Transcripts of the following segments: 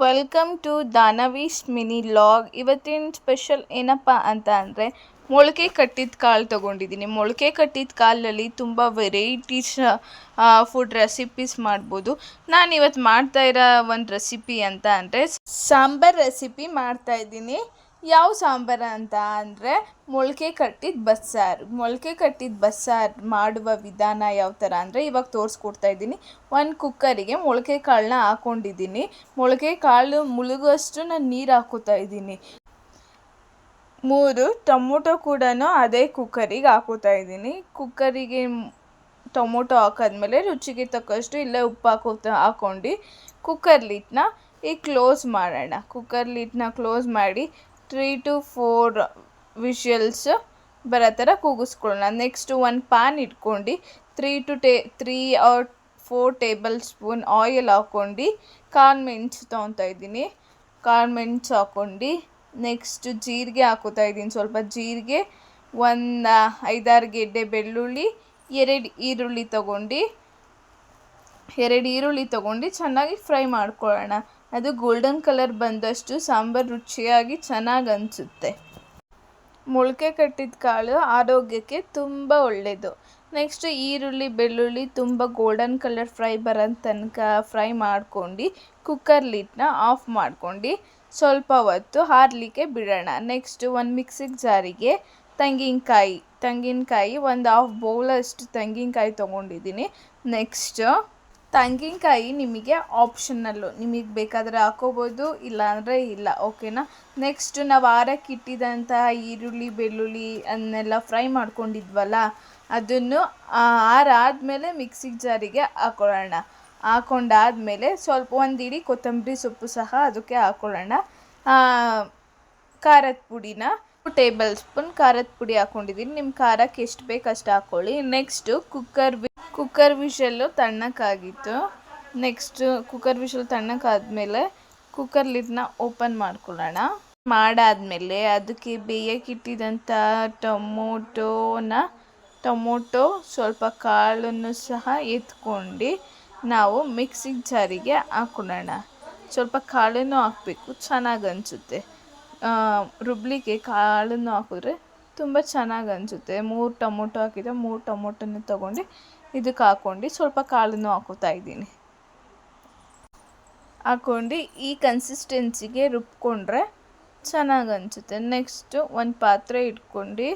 Welcome to Danavis mini vlog ಇವತ್ತಿನ special ಏನಪ್ಪ ಅಂತ ಅಂದರೆ ಮೊಳಕೆ ಕಟ್ಟಿದ ಕಾಳು ತೊಗೊಂಡಿದ್ದೀನಿ ಮೊಳಕೆ ಕಟ್ಟಿದ ಕಾಲಲ್ಲಿ ತುಂಬ ವೆರೈಟೀಸ್ ಫುಡ್ ರೆಸಿಪೀಸ್ ಮಾಡ್ಬೋದು. ನಾನು ಇವತ್ತು ಮಾಡ್ತಾ ಇರೋ ಒಂದು ರೆಸಿಪಿ ಅಂತ ಅಂದರೆ ಸಾಂಬಾರ್ ರೆಸಿಪಿ ಮಾಡ್ತಾ ಇದ್ದೀನಿ. ಯಾವ ಸಾಂಬಾರು ಅಂತ ಅಂದರೆ ಮೊಳಕೆ ಕಟ್ಟಿದ ಬಸ್ಸಾರು. ಮೊಳಕೆ ಕಟ್ಟಿದ ಬಸ್ಸಾರು ಮಾಡುವ ವಿಧಾನ ಯಾವ ಥರ ಅಂದರೆ ಇವಾಗ ತೋರಿಸ್ಕೊಡ್ತಾ ಇದ್ದೀನಿ. ಒಂದು ಕುಕ್ಕರಿಗೆ ಮೊಳಕೆ ಕಾಳನ್ನ ಹಾಕ್ಕೊಂಡಿದ್ದೀನಿ ಮೊಳಕೆ ಕಾಳು ಮುಳುಗುವಷ್ಟು ನಾನು ನೀರು ಹಾಕೋತಾ ಇದ್ದೀನಿ. ಮೂರು ಟೊಮೊಟೊ ಕೂಡ ಅದೇ ಕುಕ್ಕರಿಗೆ ಹಾಕೋತಾ ಇದ್ದೀನಿ. ಕುಕ್ಕರಿಗೆ ಟೊಮೊಟೊ ಹಾಕಾದ್ಮೇಲೆ ರುಚಿಗೆ ತಕ್ಕಷ್ಟು ಇಲ್ಲೇ ಉಪ್ಪು ಹಾಕೋತಾ ಹಾಕ್ಕೊಂಡು ಕುಕ್ಕರ್ ಲಿಟ್ನ ಈಗ ಕ್ಲೋಸ್ ಮಾಡೋಣ. ಕುಕ್ಕರ್ ಲಿಟ್ನ ಕ್ಲೋಸ್ ಮಾಡಿ ತ್ರೀ ಟು ಫೋರ್ ವಿಷಲ್ಸ್ ಬರೋ ಥರ ಕೂಗಿಸ್ಕೊಳ್ಳೋಣ ನೆಕ್ಸ್ಟು ಒಂದು ಪ್ಯಾನ್ ಇಟ್ಕೊಂಡು three to tea three or four table spoon oil ಹಾಕ್ಕೊಂಡು ಕಾಳು ಮೆಣಸು ತೊಗೊತಾ ಇದ್ದೀನಿ ಕಾಳು ಮೆಣಸು ಹಾಕ್ಕೊಂಡು ನೆಕ್ಸ್ಟ್ ಜೀರಿಗೆ ಹಾಕೋತಾ ಇದ್ದೀನಿ ಸ್ವಲ್ಪ ಜೀರಿಗೆ ಒಂದು ಐದಾರು ಗೆಡ್ಡೆ ಬೆಳ್ಳುಳ್ಳಿ ಎರಡು ಈರುಳ್ಳಿ ತೊಗೊಂಡು ಎರಡು ಈರುಳ್ಳಿ ತೊಗೊಂಡು ಚೆನ್ನಾಗಿ ಫ್ರೈ ಮಾಡ್ಕೊಳ್ಳೋಣ ಅದು ಗೋಲ್ಡನ್ ಕಲರ್ ಬಂದಷ್ಟು ಸಾಂಬಾರು ರುಚಿಯಾಗಿ ಚೆನ್ನಾಗಿ ಅನಿಸುತ್ತೆ ಮೊಳಕೆ ಕಟ್ಟಿದ ಕಾಳು ಆರೋಗ್ಯಕ್ಕೆ ತುಂಬ ಒಳ್ಳೆಯದು ನೆಕ್ಸ್ಟ್ ಈರುಳ್ಳಿ, ಬೆಳ್ಳುಳ್ಳಿ ತುಂಬ ಗೋಲ್ಡನ್ ಕಲರ್ ಫ್ರೈ ಬರೋ ತನಕ ಫ್ರೈ ಮಾಡ್ಕೊಂಡು ಕುಕ್ಕರ್ ಲಿಟ್ನ ಆಫ್ ಮಾಡ್ಕೊಂಡು ಸ್ವಲ್ಪ ಹೊತ್ತು ಹಾರಲಿಕ್ಕೆ ಬಿಡೋಣ. ನೆಕ್ಸ್ಟ್ ಒಂದು ಮಿಕ್ಸಿಗೆ ಜಾರಿಗೆ ತೆಂಗಿನಕಾಯಿ ತೆಂಗಿನಕಾಯಿ ಒಂದು ಹಾಫ್ ಬೌಲಷ್ಟು ತೆಂಗಿನಕಾಯಿ ತೊಗೊಂಡಿದ್ದೀನಿ. ನೆಕ್ಸ್ಟ್ ತೆಂಗಿನಕಾಯಿ ನಿಮಗೆ ಆಪ್ಷನಲ್ಲು ನಿಮಗೆ ಬೇಕಾದರೆ ಹಾಕೋಬೋದು, ಇಲ್ಲಾಂದರೆ ಇಲ್ಲ ಓಕೆನಾ ನೆಕ್ಸ್ಟ್ ನಾವು ಆರಕ್ಕೆ ಇಟ್ಟಿದ್ದಂತಹ ಈರುಳ್ಳಿ, ಬೆಳ್ಳುಳ್ಳಿ ಅದನ್ನೆಲ್ಲ ಫ್ರೈ ಮಾಡ್ಕೊಂಡಿದ್ವಲ್ಲ, ಅದನ್ನು ಆರಾದಮೇಲೆ ಮಿಕ್ಸಿ ಜಾರಿಗೆ ಹಾಕೊಳ್ಳೋಣ. ಹಾಕೊಂಡಾದ್ಮೇಲೆ ಸ್ವಲ್ಪ ಒಂದು ಕೊತ್ತಂಬರಿ ಸೊಪ್ಪು ಸಹ ಅದಕ್ಕೆ ಹಾಕೊಳ್ಳೋಣ. ಖಾರದ ಪುಡಿನ. ಟೇಬಲ್ ಸ್ಪೂನ್ ಖಾರದ ಪುಡಿ ಹಾಕೊಂಡಿದ್ದೀನಿ ನಿಮ್ಮ ಖಾರಕ್ಕೆ ಎಷ್ಟು ಬೇಕು ಅಷ್ಟು ಹಾಕ್ಕೊಳ್ಳಿ ನೆಕ್ಸ್ಟು ಕುಕ್ಕರ್ ಕುಕ್ಕರ್ ವಿಷಲ್ಲು ತಣ್ಣಕ್ಕಾಗಿತ್ತು. ನೆಕ್ಸ್ಟು ಕುಕ್ಕರ್ ವಿಷಲ್ ತಣ್ಣಕ್ಕಾದಮೇಲೆ ಕುಕ್ಕರ್ ಲಿಡ್ನ ಓಪನ್ ಮಾಡ್ಕೊಳ್ಳೋಣ. ಮಾಡಾದಮೇಲೆ ಅದಕ್ಕೆ ಬೇಯಕ್ಕಿಟ್ಟಿದಂಥ ಟೊಮೊಟೋನ ಟೊಮೊಟೊ ಸ್ವಲ್ಪ ಕಾಳನ್ನು ಸಹ ಎತ್ಕೊಂಡು ನಾವು ಮಿಕ್ಸಿಗೆ ಜಾರಿಗೆ ಹಾಕೊಳ್ಳೋಣ. ಸ್ವಲ್ಪ ಕಾಳನ್ನು ಹಾಕಬೇಕು. ಚೆನ್ನಾಗಿ ಅನಿಸುತ್ತೆ. ರುಬ್ಲಿಕ್ಕೆ ಕಾಳನ್ನು ಹಾಕಿದ್ರೆ ತುಂಬ ಚೆನ್ನಾಗಿ ಅನಿಸುತ್ತೆ. ಮೂರು ಟೊಮೊಟೊ ಹಾಕಿದ್ರೆ ಮೂರು ಟೊಮೊಟೊನ ತೊಗೊಂಡು ಇದಕ್ಕೆ ಹಾಕ್ಕೊಂಡು ಸ್ವಲ್ಪ ಕಾಳನ್ನು ಹಾಕೋತಾ ಇದ್ದೀನಿ. ಹಾಕ್ಕೊಂಡು ಈ ಕನ್ಸಿಸ್ಟೆನ್ಸಿಗೆ ರುಬ್ಕೊಂಡ್ರೆ ಚೆನ್ನಾಗಿ ಅನಿಸುತ್ತೆ. ನೆಕ್ಸ್ಟು ಒಂದು ಪಾತ್ರೆ ಇಟ್ಕೊಂಡು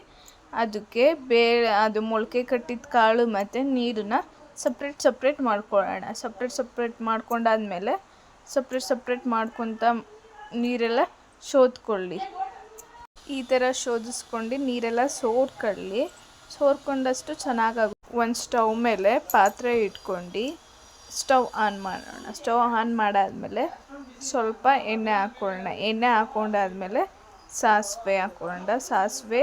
ಅದಕ್ಕೆ ಬೇ ಅದು ಮೊಳಕೆ ಕಟ್ಟಿದ ಕಾಳು ಮತ್ತು ನೀರನ್ನ ಸಪ್ರೇಟ್ ಸಪ್ರೇಟ್ ಮಾಡ್ಕೊಳ್ಳೋಣ. ಸಪ್ರೇಟ್ ಸಪ್ರೇಟ್ ಮಾಡ್ಕೊಂಡಾದ್ಮೇಲೆ ಸಪ್ರೇಟ್ ಸಪ್ರೇಟ್ ಮಾಡ್ಕೊತ ನೀರೆಲ್ಲ ಶೋದ್ಕೊಳ್ಳಿ. ಈ ಥರ ಶೋಧಿಸ್ಕೊಂಡು ನೀರೆಲ್ಲ ಸೋರ್ಕೊಳ್ಳಿ. ಸೋರ್ಕೊಂಡಷ್ಟು ಚೆನ್ನಾಗಾಗುತ್ತೆ ಒಂದು ಸ್ಟವ್ ಮೇಲೆ ಪಾತ್ರೆ ಇಟ್ಕೊಂಡು ಸ್ಟವ್ ಆನ್ ಮಾಡೋಣ. ಸ್ಟವ್ ಆನ್ ಮಾಡಾದಮೇಲೆ ಸ್ವಲ್ಪ ಎಣ್ಣೆ ಹಾಕ್ಕೊಳ್ಳೋಣ ಎಣ್ಣೆ ಹಾಕ್ಕೊಂಡಾದ್ಮೇಲೆ ಸಾಸಿವೆ ಹಾಕ್ಕೊಂಡ ಸಾಸಿವೆ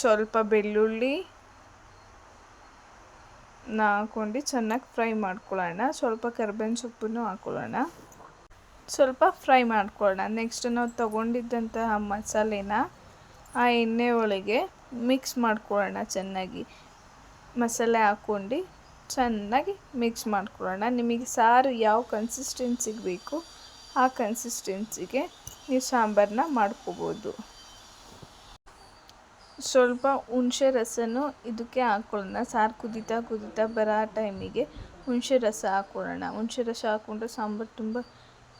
ಸ್ವಲ್ಪ ಬೆಳ್ಳುಳ್ಳಿ ಹಾಕ್ಕೊಂಡು ಚೆನ್ನಾಗಿ ಫ್ರೈ ಮಾಡ್ಕೊಳ್ಳೋಣ. ಸ್ವಲ್ಪ ಕರ್ಬೇವಿನ ಸೊಪ್ಪನ್ನು ಹಾಕ್ಕೊಳ್ಳೋಣ ಸ್ವಲ್ಪ ಫ್ರೈ ಮಾಡ್ಕೊಳ್ಳೋಣ. ನೆಕ್ಸ್ಟ್ ನಾವು ತೊಗೊಂಡಿದ್ದಂತಹ ಮಸಾಲೆನ ಆ ಎಣ್ಣೆ ಒಳಗೆ ಮಿಕ್ಸ್ ಮಾಡ್ಕೊಳ್ಳೋಣ ಚೆನ್ನಾಗಿ. ಮಸಾಲೆ ಹಾಕ್ಕೊಂಡು ಚೆನ್ನಾಗಿ ಮಿಕ್ಸ್ ಮಾಡ್ಕೊಳ್ಳೋಣ. ನಿಮಗೆ ಸಾರು ಯಾವ ಕನ್ಸಿಸ್ಟೆನ್ಸಿಗೆ ಬೇಕು ಆ ಕನ್ಸಿಸ್ಟೆನ್ಸಿಗೆ ನೀವು ಸಾಂಬಾರನ್ನ ಮಾಡ್ಕೋಬೋದು. ಸ್ವಲ್ಪ ಹುಣಸೆ ರಸನೂ ಇದಕ್ಕೆ ಹಾಕ್ಕೊಳ್ಳೋಣ. ಸಾರು ಕುದೀತಾ ಕುದೀತಾ ಬರೋ ಟೈಮಿಗೆ ಹುಣಸೆ ರಸ ಹಾಕ್ಕೊಳ್ಳೋಣ. ಹುಣಸೆ ರಸ ಹಾಕ್ಕೊಂಡ್ರೆ ಸಾಂಬಾರು ತುಂಬ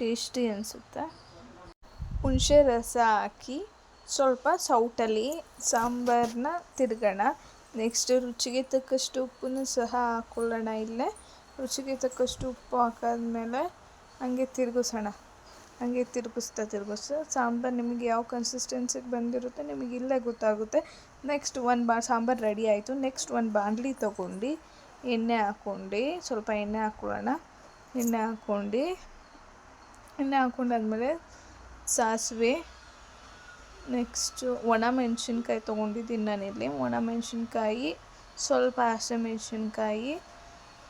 ಟೇಸ್ಟಿ ಅನಿಸುತ್ತೆ. ಹುಣಸೆ ರಸ ಹಾಕಿ ಸ್ವಲ್ಪ ಸೌಟಲ್ಲಿ ಸಾಂಬಾರನ್ನ ತಿರ್ಗೋಣ. ನೆಕ್ಸ್ಟ್ ರುಚಿಗೆ ತಕ್ಕಷ್ಟು ಉಪ್ಪನ್ನು ಸಹ ಹಾಕ್ಕೊಳ್ಳೋಣ ಇಲ್ಲೇ. ರುಚಿಗೆ ತಕ್ಕಷ್ಟು ಉಪ್ಪು ಹಾಕಾದ್ಮೇಲೆ ಹಂಗೆ ತಿರುಗಿಸೋಣ. ಹಾಗೆ ತಿರುಗಿಸ್ತಾ ತಿರುಗಿಸ್ತಾ ಸಾಂಬಾರು ನಿಮಗೆ ಯಾವ ಕನ್ಸಿಸ್ಟೆನ್ಸಿಗೆ ಬಂದಿರುತ್ತೆ ನಿಮಗೆ ಇಲ್ಲೇ ಗೊತ್ತಾಗುತ್ತೆ. ನೆಕ್ಸ್ಟ್ ಒಂದು ಬಾ, ಸಾಂಬಾರು ರೆಡಿ ಆಯಿತು. ನೆಕ್ಸ್ಟ್ ಒಂದು ಬಾಣಲಿ ತೊಗೊಂಡು ಎಣ್ಣೆ ಹಾಕ್ಕೊಂಡು ಸ್ವಲ್ಪ ಎಣ್ಣೆ ಹಾಕ್ಕೊಳ್ಳೋಣ ಎಣ್ಣೆ ಹಾಕ್ಕೊಂಡು ಎಣ್ಣೆ ಹಾಕೊಂಡಾದ್ಮೇಲೆ ಸಾಸಿವೆ ನೆಕ್ಸ್ಟು ಒಣ ಮೆಣಸಿನ್ಕಾಯಿ ತೊಗೊಂಡಿದ್ದೀನಿ ನಾನಿಲ್ಲಿ ಒಣ ಮೆಣಸಿನ್ಕಾಯಿ, ಸ್ವಲ್ಪ ಹಸಿಮೆಣ್ಸಿನ್ಕಾಯಿ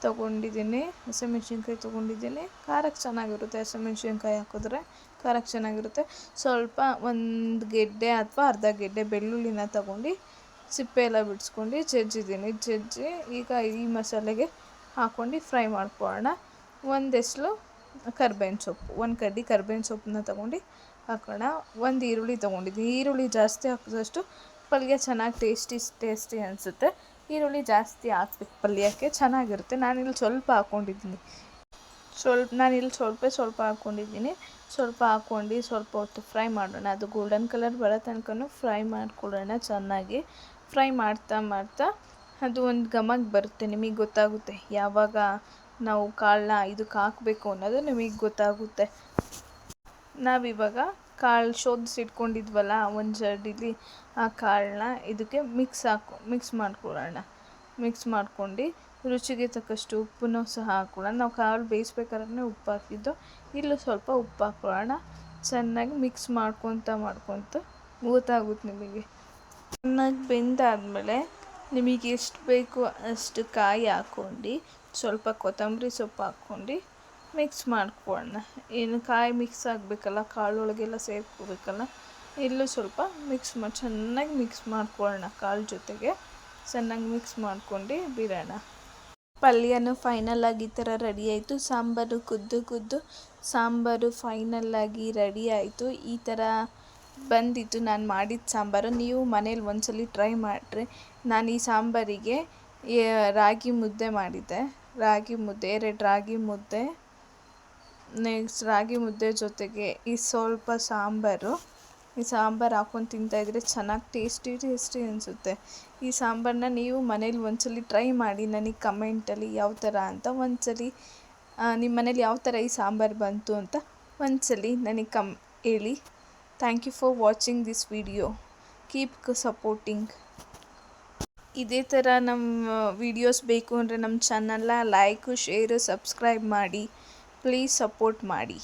ತೊಗೊಂಡಿದ್ದೀನಿ. ಹಸಿಮೆಣ್ಸಿನ್ಕಾಯಿ ತೊಗೊಂಡಿದ್ದೀನಿ. ಖಾರಕ್ಕೆ ಚೆನ್ನಾಗಿರುತ್ತೆ ಹಸಿಮೆಣ್ಸಿನ್ಕಾಯಿ ಹಾಕಿದ್ರೆ. ಖಾರಕ್ಕೆ ಚೆನ್ನಾಗಿರುತ್ತೆ. ಸ್ವಲ್ಪ ಒಂದು ಗೆಡ್ಡೆ ಅಥವಾ ಅರ್ಧ ಗೆಡ್ಡೆ ಬೆಳ್ಳುಳ್ಳಿನ ತಗೊಂಡು ಸಿಪ್ಪೆ ಎಲ್ಲ ಬಿಡಿಸ್ಕೊಂಡು ಜಜ್ಜಿದ್ದೀನಿ. ಜಜ್ಜಿ ಈಗ ಈ ಮಸಾಲೆಗೆ ಹಾಕ್ಕೊಂಡು ಫ್ರೈ ಮಾಡ್ಕೊಳ್ಳೋಣ. ಒಂದೆಸ್ಲು ಕರ್ಬೇವಿನ ಸೊಪ್ಪು. ಒಂದು ಕಡ್ಡಿ ಕರ್ಬೇವಿನ ಸೊಪ್ಪನ್ನ ತೊಗೊಂಡು ಹಾಕೋಣ. ಒಂದು ಈರುಳ್ಳಿ ತೊಗೊಂಡಿದ್ದೀನಿ ಈರುಳ್ಳಿ ಜಾಸ್ತಿ ಹಾಕಿದಷ್ಟು ಪಲ್ಯ ಚೆನ್ನಾಗಿ ಟೇಸ್ಟಿ ಟೇಸ್ಟಿ ಅನಿಸುತ್ತೆ. ಈರುಳ್ಳಿ ಜಾಸ್ತಿ ಹಾಕ್ಬೇಕು. ಪಲ್ಯಕ್ಕೆ ಚೆನ್ನಾಗಿರುತ್ತೆ. ನಾನಿಲ್ಲಿ ಸ್ವಲ್ಪ ಹಾಕ್ಕೊಂಡಿದ್ದೀನಿ ಸ್ವಲ್ಪ, ನಾನಿಲ್ಲಿ ಸ್ವಲ್ಪ ಸ್ವಲ್ಪ ಹಾಕ್ಕೊಂಡಿದ್ದೀನಿ ಸ್ವಲ್ಪ ಹಾಕ್ಕೊಂಡು ಸ್ವಲ್ಪ ಹೊತ್ತು ಫ್ರೈ ಮಾಡೋಣ. ಅದು ಗೋಲ್ಡನ್ ಕಲರ್ ಬರೋ ತನಕನೂ ಫ್ರೈ ಮಾಡ್ಕೊಳ್ಳೋಣ ಚೆನ್ನಾಗಿ. ಫ್ರೈ ಮಾಡ್ತಾ ಮಾಡ್ತಾ ಅದು ಒಂದು ಘಮಕ್ಕೆ ಬರುತ್ತೆ. ನಿಮಗೆ ಗೊತ್ತಾಗುತ್ತೆ ಯಾವಾಗ ನಾವು ಕಾಳನ್ನ ಇದಕ್ಕೆ ಹಾಕಬೇಕು ಅನ್ನೋದು ನಿಮಗೆ ಗೊತ್ತಾಗುತ್ತೆ. ನಾವಿವಾಗ ಕಾಳು ಶೋಧಿಸಿಟ್ಕೊಂಡಿದ್ವಲ್ಲ, ಒಂದು ಜಡ್ಡಿಲಿ ಆ ಕಾಳನ್ನ ಇದಕ್ಕೆ ಮಿಕ್ಸ್ ಹಾಕೊ ಮಿಕ್ಸ್ ಮಾಡ್ಕೊಳ್ಳೋಣ. ಮಿಕ್ಸ್ ಮಾಡ್ಕೊಂಡು ರುಚಿಗೆ ತಕ್ಕಷ್ಟು ಉಪ್ಪನ್ನು ಸಹ ಹಾಕೊಳ್ಳೋಣ ನಾವು ಕಾಳು ಬೇಯಿಸ್ಬೇಕಾದ್ರೆ ಉಪ್ಪು ಹಾಕಿದ್ದು ಇಲ್ಲೂ ಸ್ವಲ್ಪ ಉಪ್ಪು ಹಾಕೊಳ್ಳೋಣ ಚೆನ್ನಾಗಿ ಮಿಕ್ಸ್ ಮಾಡ್ಕೊತ ಮಾಡ್ಕೊತ ಗೊತ್ತಾಗುತ್ತೆ ನಿಮಗೆ. ಚೆನ್ನಾಗಿ ಬೆಂದಾದಮೇಲೆ ನಿಮಗೆ ಎಷ್ಟು ಬೇಕು ಅಷ್ಟು ಕಾಯಿ ಹಾಕ್ಕೊಂಡು ಸ್ವಲ್ಪ ಕೊತ್ತಂಬರಿ ಸೊಪ್ಪು ಹಾಕ್ಕೊಂಡು ಮಿಕ್ಸ್ ಮಾಡ್ಕೊಳ್ಳೋಣ. ಏನು ಕಾಯಿ ಮಿಕ್ಸ್ ಆಗಬೇಕಲ್ಲ, ಕಾಳೊಳಗೆಲ್ಲ ಸೇರ್ಕೋಬೇಕಲ್ಲ, ಇಲ್ಲೂ ಸ್ವಲ್ಪ ಮಿಕ್ಸ್ ಮಾಡಿ ಚೆನ್ನಾಗಿ ಮಿಕ್ಸ್ ಮಾಡ್ಕೊಳ್ಳೋಣ ಕಾಳು ಜೊತೆಗೆ. ಚೆನ್ನಾಗಿ ಮಿಕ್ಸ್ ಮಾಡ್ಕೊಂಡು ಬಿಡೋಣ. ಪಲ್ಯನೂ ಆಗಿ ಈ ಥರ ರೆಡಿ ಆಯಿತು. ಸಾಂಬಾರು ಕುದ್ದು ಕುದ್ದು ಸಾಂಬಾರು ಫೈನಲ್ಲಾಗಿ ರೆಡಿ ಆಯಿತು. ಈ ಥರ ಬಂದಿತ್ತು. ನಾನು ಮಾಡಿದ ಸಾಂಬಾರು. ನೀವು ಮನೇಲಿ ಒಂದ್ಸಲಿ ಟ್ರೈ ಮಾಡಿರಿ. ನಾನು ಈ ಸಾಂಬಾರಿಗೆ ರಾಗಿ ಮುದ್ದೆ ಮಾಡಿದ್ದೆ. ರಾಗಿ ಮುದ್ದೆ, ಎರಡು ರಾಗಿ ಮುದ್ದೆ ನೆಕ್ಸ್ಟ್ ರಾಗಿ ಮುದ್ದೆ ಜೊತೆಗೆ ಈ ಸ್ವಲ್ಪ ಸಾಂಬಾರು. ಈ ಸಾಂಬಾರು ಹಾಕ್ಕೊಂಡು ತಿಂತಾಯಿದ್ರೆ ಚೆನ್ನಾಗಿ ಟೇಸ್ಟಿ ಟೇಸ್ಟಿ ಅನಿಸುತ್ತೆ. ಈ ಸಾಂಬಾರನ್ನ ನೀವು ಮನೇಲಿ ಒಂದ್ಸಲ ಟ್ರೈ ಮಾಡಿ, ನನಗೆ ಕಮೆಂಟಲ್ಲಿ ಯಾವ ಥರ ಅಂತ ಒಂದ್ಸಲಿ ನಿಮ್ಮ ಮನೇಲಿ ಯಾವ ಥರ ಈ ಸಾಂಬಾರು ಬಂತು ಅಂತ ಒಂದ್ಸಲಿ ನನಗೆ ಕಮ್, ಹೇಳಿ. Thank you for watching this video keep supporting ಇದೇ ಥರ ನಮ್ಮ ವಿಡಿಯೋಸ್ ಬೇಕು ಅಂದರೆ ನಮ್ಮ ಚಾನಲ್ನ ಲೈಕು ಶೇರು ಸಬ್ಸ್ಕ್ರೈಬ್ ಮಾಡಿ. ಪ್ಲೀಸ್ ಸಪೋರ್ಟ್ ಮಾಡಿ.